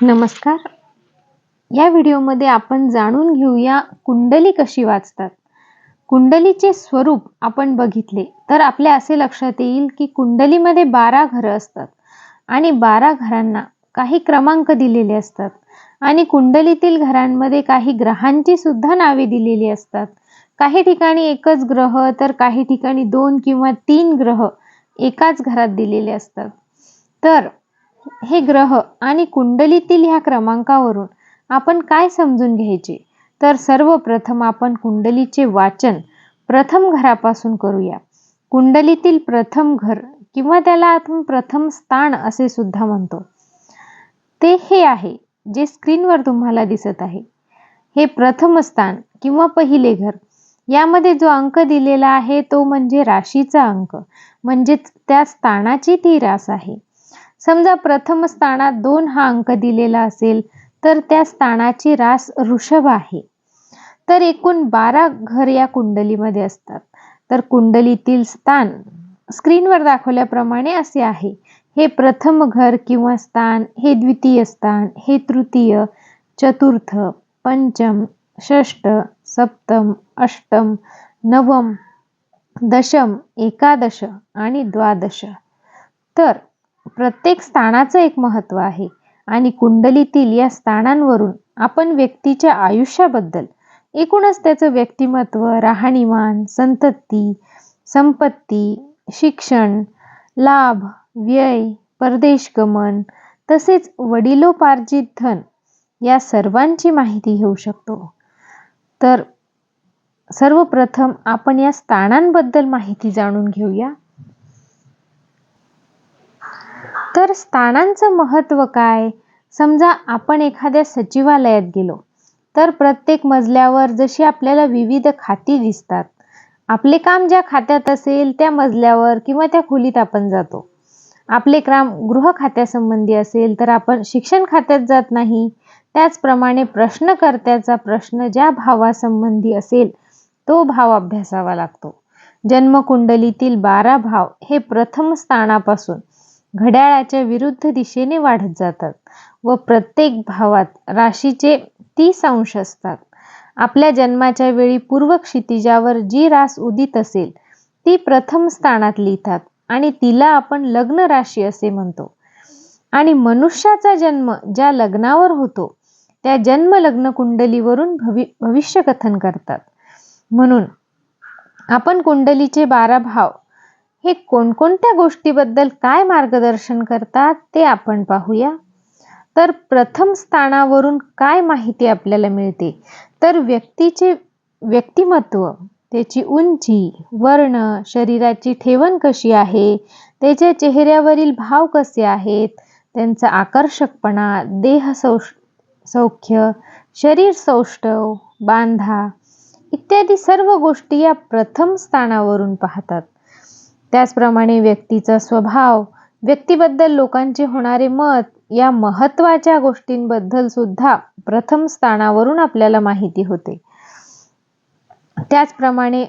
नमस्कार. या व्हिडिओमध्ये आपण जाणून घेऊया कुंडली कशी वाचतात. कुंडलीचे स्वरूप आपण बघितले तर आपल्या असे लक्षात येईल की कुंडलीमध्ये बारा घरं असतात आणि बारा घरांना काही क्रमांक दिलेले असतात आणि कुंडलीतील घरांमध्ये काही ग्रहांची सुद्धा नावे दिलेली असतात. काही ठिकाणी एकच ग्रह तर काही ठिकाणी दोन किंवा तीन ग्रह एकाच घरात दिलेले असतात. तर हे ग्रह आणि कुंडलीतील ह्या क्रमांकावरून आपण काय समजून घ्यायचे? तर सर्वप्रथम आपण कुंडलीचे वाचन प्रथम घरापासून करूया. कुंडलीतील प्रथम घर किंवा त्याला आपण प्रथम स्थान असे सुद्धा म्हणतो. ते हे आहे जे स्क्रीनवर तुम्हाला दिसत आहे. हे प्रथम स्थान किंवा पहिले घर. यामध्ये जो अंक दिलेला आहे तो म्हणजे राशीचा अंक. म्हणजेच त्या स्थानाची ती रास आहे. समजा प्रथम स्थानात दोन हा अंक दिलेला असेल तर त्या स्थानाची रास ऋषभ आहे. तर एकूण बारा घर या कुंडलीमध्ये असतात. तर कुंडलीतील स्थान स्क्रीनवर दाखवल्याप्रमाणे असे आहे. हे प्रथम घर किंवा स्थान हे द्वितीय स्थान हे तृतीय चतुर्थ पंचम षष्ट सप्तम अष्टम नवम दशम एकादश आणि द्वादश. तर प्रत्येक स्थानाचं एक महत्त्व आहे. आणि कुंडलीतील या स्थानांवरून आपण व्यक्तीच्या आयुष्याबद्दल एकूणच त्याचं व्यक्तिमत्व राहणीमान संतती संपत्ती शिक्षण लाभ व्यय परदेशगमन तसेच वडिलोपार्जित धन या सर्वांची माहिती घेऊ शकतो. तर सर्वप्रथम आपण या स्थानांबद्दल माहिती जाणून घेऊया. तर स्थानांचं महत्त्व काय? समजा आपण एखाद्या सचिवालयात गेलो तर प्रत्येक मजल्यावर जशी आपल्याला विविध खाती दिसतात आपले काम ज्या खात्यात असेल त्या मजल्यावर किंवा त्या खोलीत आपण जातो. आपले काम गृह खात्यासंबंधी असेल तर आपण शिक्षण खात्यात जात नाही. त्याचप्रमाणे प्रश्नकर्त्याचा प्रश्न ज्या भावासंबंधी असेल तो भाव अभ्यासावा लागतो. जन्मकुंडलीतील बारा भाव हे प्रथम स्थानापासून घड्याळाच्या विरुद्ध दिशेने वाढत जातात व प्रत्येक भावात राशीचे तीस अंश असतात. आपल्या जन्माच्या वेळी पूर्व क्षितिजावर जी रास उदित असेल ती प्रथम स्थानात लिहितात आणि तिला आपण लग्न राशी असे म्हणतो. आणि मनुष्याचा जन्म ज्या लग्नावर होतो त्या जन्म लग्न कुंडलीवरून भवि भविष्यकथन करतात. म्हणून आपण कुंडलीचे बारा भाव हे कोणकोणत्या गोष्टीबद्दल काय मार्गदर्शन करतात ते आपण पाहूया. तर प्रथम स्थानावरून काय माहिती आपल्याला मिळते? तर व्यक्तीचे व्यक्तिमत्व त्याची उंची वर्ण शरीराची ठेवण कशी आहे त्याच्या चेहऱ्यावरील भाव कसे आहेत त्यांचा आकर्षकपणा देह सौष सौख्य शरीर सौष्ठव बांधा इत्यादी सर्व गोष्टी या प्रथम स्थानावरून पाहतात. त्याचप्रमाणे व्यक्तीचा स्वभाव व्यक्तीबद्दल लोकांचे होणारे मत या महत्त्वाच्या गोष्टींबद्दल सुद्धा प्रथम स्थानावरून आपल्याला माहिती होते. त्याचप्रमाणे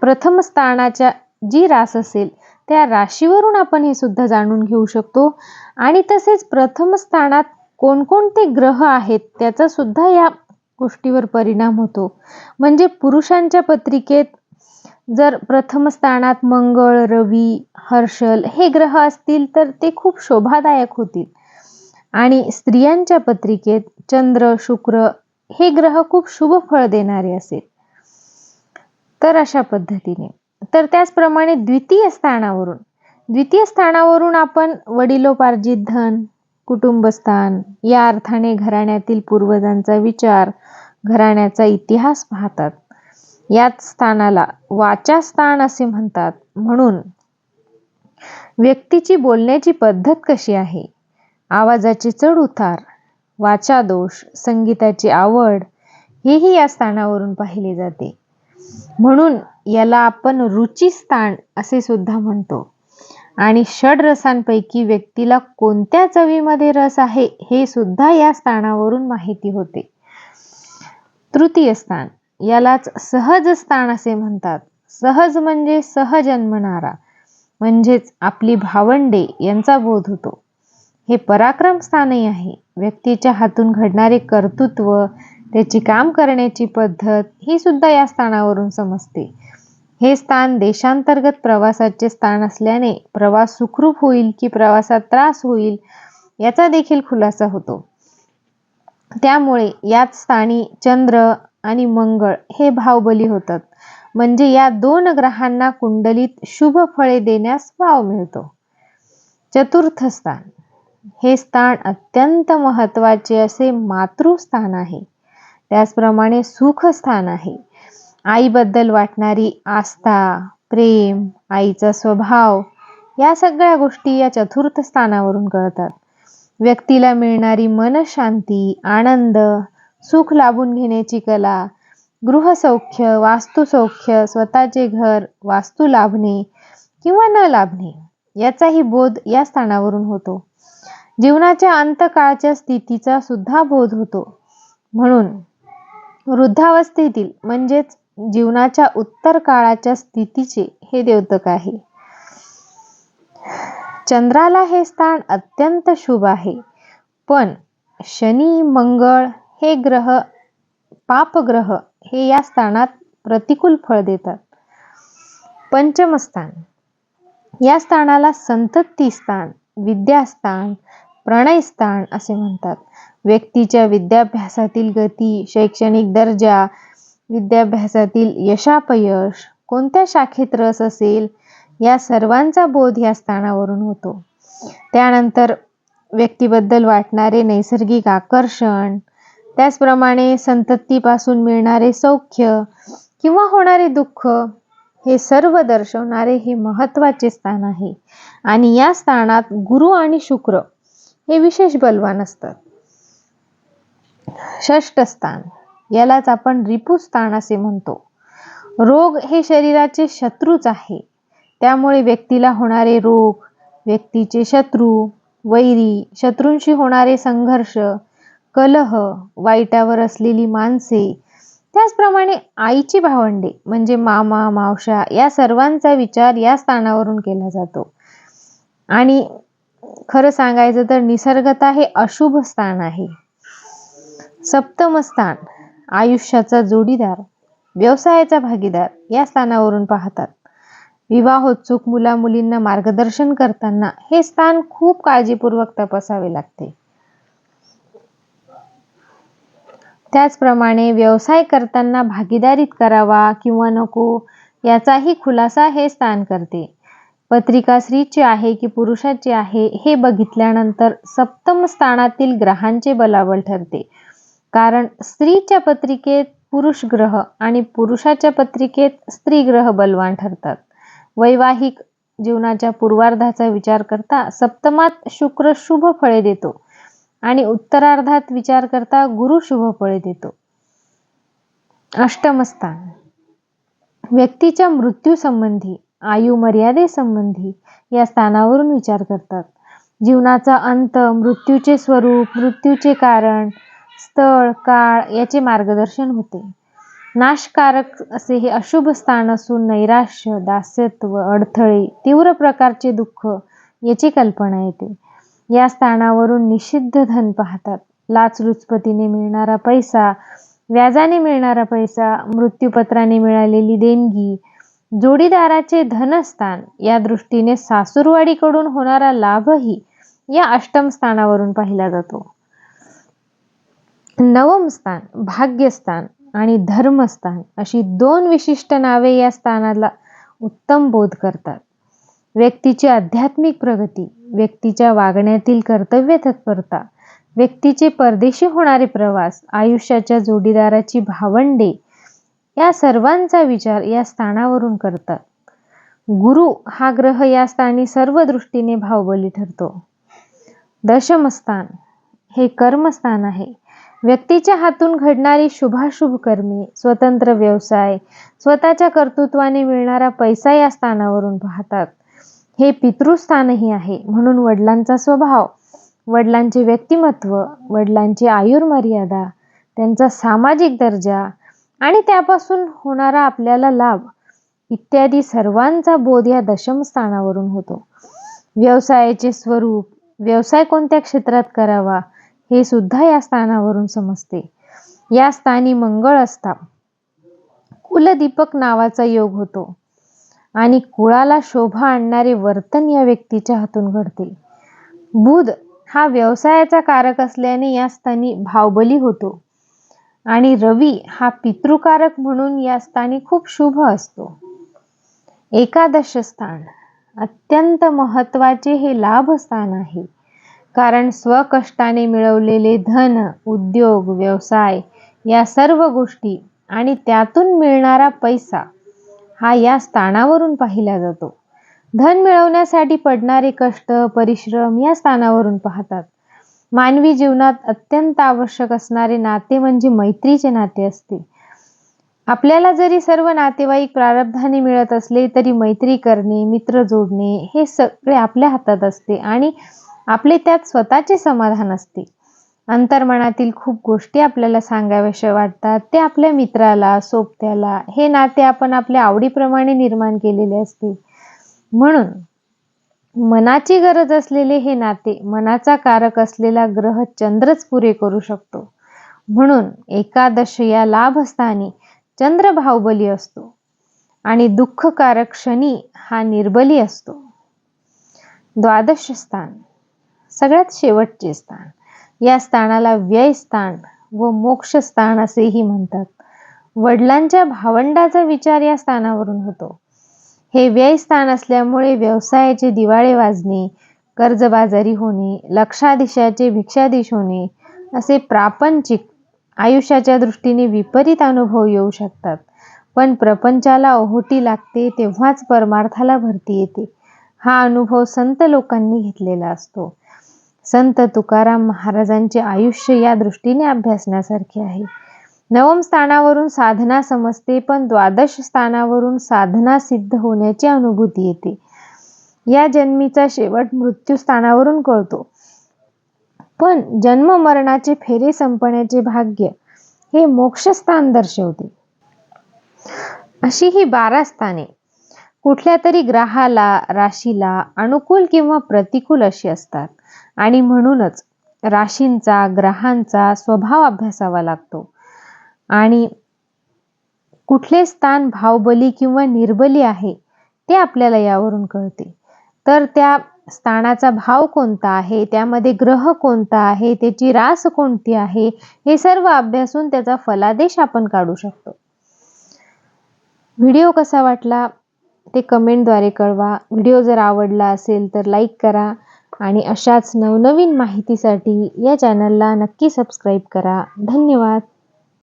प्रथम स्थानाच्या जी रास असेल त्या राशीवरून आपण हे सुद्धा जाणून घेऊ शकतो. आणि तसेच प्रथम स्थानात कोणकोणते ग्रह आहेत त्याचा सुद्धा या गोष्टीवर परिणाम होतो. म्हणजे पुरुषांच्या पत्रिकेत जर प्रथम स्थानात मंगळ रवी हर्षल हे ग्रह असतील तर ते खूप शोभादायक होतील. आणि स्त्रियांच्या पत्रिकेत चंद्र शुक्र हे ग्रह खूप शुभ फळ देणारे असेल. तर अशा पद्धतीने. तर त्याचप्रमाणे द्वितीय स्थानावरून. द्वितीय स्थानावरून आपण वडिलोपार्जित धन कुटुंबस्थान या अर्थाने घराण्यातील पूर्वजांचा विचार घराण्याचा इतिहास पाहतात. याच स्थानाला वाचा स्थान असे म्हणतात. म्हणून व्यक्तीची बोलण्याची पद्धत कशी आहे? आवाजाचे चढ उतार वाचा दोष संगीताची आवड हेही या स्थानावरून पाहिले जाते. म्हणून याला आपण रुची स्थान असे सुद्धा म्हणतो. आणि षडरसांपैकी व्यक्तीला कोणत्या चवीमध्ये रस आहे हे सुद्धा या स्थानावरून माहिती होते. तृतीय स्थान. यालाच सहज स्थान असे म्हणतात. सहज म्हणजे सहजन्मणारा म्हणजेच आपली भावंडे यांचा बोध होतो. हे पराक्रम स्थानही आहे. व्यक्तीच्या हातून घडणारे कर्तृत्व त्याची काम करण्याची पद्धत ही सुद्धा या स्थानावरून समजते. हे स्थान देशांतर्गत प्रवासाचे स्थान असल्याने प्रवास सुखरूप होईल की प्रवासात त्रास होईल याचा देखील खुलासा होतो. त्यामुळे याच स्थानी चंद्र आणि मंगळ हे भावबली होतात. म्हणजे या दोन ग्रहांना कुंडलीत शुभ फळे देण्यास वाव मिळतो. चतुर्थ स्थान. हे स्थान अत्यंत महत्त्वाचे असे मातृस्थान आहे. त्याचप्रमाणे सुखस्थान आहे. आईबद्दल वाटणारी आस्था प्रेम आईचा स्वभाव या सगळ्या गोष्टी या चतुर्थ स्थानावरून कळतात. व्यक्तीला मिळणारी मनशांती आनंद सुख लाभून घेण्याची कला गृहसौख्य वास्तुसौख्य स्वतःचे घर वास्तू लाभणे किंवा न लाभणे याचाही बोध या स्थानावरून होतो. जीवनाच्या अंतकाळच्या स्थितीचा सुद्धा बोध होतो. म्हणून वृद्धावस्थेतील म्हणजेच जीवनाच्या उत्तर काळाच्या स्थितीचे हे द्योतक आहे. चंद्राला हे स्थान अत्यंत शुभ आहे. पण शनी मंगळ हे ग्रह पापग्रह हे या स्थानात प्रतिकूल फळ देतात. पंचमस्थान. या स्थानाला संतती स्थान विद्यास्थान प्रणयस्थान असे म्हणतात. व्यक्तीच्या विद्याभ्यासातील गती शैक्षणिक दर्जा विद्याभ्यासातील यशापयश कोणत्या शाखेत रस असेल या सर्वांचा बोध या स्थानावरून होतो. त्यानंतर व्यक्तीबद्दल वाटणारे नैसर्गिक आकर्षण त्याचप्रमाणे संततीपासून मिळणारे सौख्य किंवा होणारे दुःख हे सर्व दर्शवणारे हे महत्त्वाचे स्थान आहे. आणि या स्थानात गुरु आणि शुक्र हे विशेष बलवान असतात. षष्ठ स्थान यालाच आपण रिपुस्थान असे म्हणतो. रोग हे शरीराचे शत्रूच आहे. त्यामुळे व्यक्तीला होणारे रोग व्यक्तीचे शत्रू वैरी शत्रूंशी होणारे संघर्ष कलह वाईटावर असलेली माणसे त्याचप्रमाणे आईची भावंडे म्हणजे मामा मावशा या सर्वांचा विचार या स्थानावरून केला जातो. आणि खरं सांगायचं तर निसर्गता हे अशुभ स्थान आहे. सप्तम स्थान आयुष्याचा जोडीदार व्यवसायाचा भागीदार या स्थानावरून पाहतात. विवाहोत्सुक मुला मुलींना मार्गदर्शन करताना हे स्थान खूप काळजीपूर्वक तपासावे लागते. त्याचप्रमाणे व्यवसाय करताना भागीदारीत करावा किंवा नको याचाही खुलासा हे स्थान करते. पत्रिका स्त्रीची आहे की पुरुषाची आहे हे बघितल्यानंतर सप्तम स्थानातील ग्रहांचे बलाबल ठरते. कारण स्त्रीच्या पत्रिकेत पुरुष ग्रह आणि पुरुषाच्या पत्रिकेत स्त्री ग्रह बलवान ठरतात. वैवाहिक जीवनाच्या पूर्वार्धाचा विचार करता सप्तमात शुक्र शुभ फळे देतो. आणि उत्तरार्धात विचार करता गुरु शुभ फळे देतो. अष्टमस्थान व्यक्तीच्या मृत्यू संबंधी आयु मर्यादेसंबंधी या स्थानावरून विचार करतात. जीवनाचा अंत मृत्यूचे स्वरूप मृत्यूचे कारण स्थळ काळ याचे मार्गदर्शन होते. नाशकारक असे हे अशुभ स्थान असून नैराश्य दास्यत्व अडथळे तीव्र प्रकारचे दुःख याची कल्पना येते. या स्थानावरून निषिद्ध धन पाहतात. लाचलुचपतीने मिळणारा पैसा व्याजाने मिळणारा पैसा मृत्यूपत्राने मिळालेली देणगी जोडीदाराचे धनस्थान या दृष्टीने सासूरवाडीकडून होणारा लाभही या अष्टम स्थानावरून पाहिला जातो. नवम स्थान भाग्यस्थान आणि धर्मस्थान अशी दोन विशिष्ट नावे या स्थानाला उत्तम बोध करतात. व्यक्तीची आध्यात्मिक प्रगती व्यक्तीच्या वागण्यातील कर्तव्य तत्परता व्यक्तीचे परदेशी होणारे प्रवास आयुष्याच्या जोडीदाराची भावंडे या सर्वांचा विचार या स्थानावरून करतात. गुरु हा ग्रह या स्थानी सर्व दृष्टीने भावबली ठरतो. दशमस्थान हे कर्मस्थान आहे. व्यक्तीच्या हातून घडणारी शुभाशुभ कर्मे स्वतंत्र व्यवसाय स्वतःच्या कर्तृत्वाने मिळणारा पैसा या स्थानावरून पाहतात. हे पितृस्थानही आहे म्हणून वडिलांचा स्वभाव वडिलांचे व्यक्तिमत्व वडिलांची आयुर्मर्यादा त्यांचा सामाजिक दर्जा आणि त्यापासून होणारा आपल्याला लाभ इत्यादी सर्वांचा बोध या दशम स्थानावरून होतो. व्यवसायाचे स्वरूप व्यवसाय कोणत्या क्षेत्रात करावा हे सुद्धा या स्थानावरून समजते. या स्थानी मंगळ असता. कुलदीपक नावाचा योग होतो. आणि कुळाला शोभा आणणारे वर्तन या व्यक्तीच्या हातून घडते. बुध हा व्यवसायाचा कारक असल्याने या स्थानी भावबली होतो. आणि रवी हा पितृकारक म्हणून या स्थानी खूप शुभ असतो. एकादश स्थान अत्यंत महत्त्वाचे हे लाभ स्थान आहे. कारण स्वकष्टाने मिळवलेले धन उद्योग व्यवसाय या सर्व गोष्टी आणि त्यातून मिळणारा पैसा हा या स्थानावरून पाहिला जातो. धन मिळवण्यासाठी पडणारे कष्ट परिश्रम या स्थानावरून पाहतात. मानवी जीवनात अत्यंत आवश्यक असणारे नाते म्हणजे मैत्रीचे नाते असते. आपल्याला जरी सर्व नातेवाईक प्रारब्धाने मिळत असले तरी मैत्री करणे मित्र जोडणे हे सगळे आपल्या हातात असते आणि आपले त्यात स्वतःचे समाधान असते. अंतर्मनातील खूप गोष्टी आपल्याला सांगाव्याशा वाटतात. ते आपल्या मित्राला सोबत्याला हे नाते आपण आपल्या आवडीप्रमाणे निर्माण केलेले असते. म्हणून मनाची गरज असलेले हे नाते मनाचा कारक असलेला ग्रह चंद्रच पुरे करू शकतो. म्हणून एकादश या लाभस्थानी चंद्र भावबली असतो आणि दुःखकारक शनी हा निर्बली असतो. द्वादश स्थान सगळ्यात शेवटचे स्थान. या स्थानाला व्यय स्थान व मोक्ष स्थान असेही म्हणतात. वडिलांच्या भावंडाचा विचार या स्थानावरून होतो. हे व्यय स्थान असल्यामुळे व्यवसायाचे दिवाळे वाजणे कर्जबाजारी होणे लक्षाधीशाचे भिक्षाधीश होणे असे प्रापंचिक आयुष्याच्या दृष्टीने विपरीत अनुभव येऊ शकतात. पण प्रपंचाला ओहोटी लागते तेव्हाच परमार्थाला भरती येते. हा अनुभव संत लोकांनी घेतलेला असतो. संत तुकाराम महाराजांचे आयुष्य या दृष्टीने अभ्यासण्यासारखे आहे. नवम स्थानावरून साधना समजते पण द्वादश स्थानावरून साधना सिद्ध होण्याची अनुभूती येते. या जन्मीचा शेवट मृत्यू स्थानावरून कळतो. पण जन्म मरणाचे फेरे संपण्याचे भाग्य हे मोक्षस्थान दर्शवते. अशी ही बारा स्थाने. कुठल्या तरी ग्रहाला राशीला अनुकूल किंवा प्रतिकूल अशी असतात. आणि म्हणूनच राशींचा ग्रहांचा स्वभाव अभ्यासावा लागतो. आणि कुठले स्थान भावबली किंवा निर्बली आहे ते आपल्याला यावरून कळते. तर त्या स्थानाचा भाव कोणता आहे त्यामध्ये ग्रह कोणता आहे त्याची रास कोणती आहे हे सर्व अभ्यासून त्याचा फलादेश आपण काढू शकतो. व्हिडिओ कसा वाटला ते कमेंटद्वारे कळवा. व्हिडिओ जर आवडला असेल तर लाईक करा. आणि अशाच नवनवीन माहितीसाठी या चॅनलला नक्की सबस्क्राईब करा. धन्यवाद.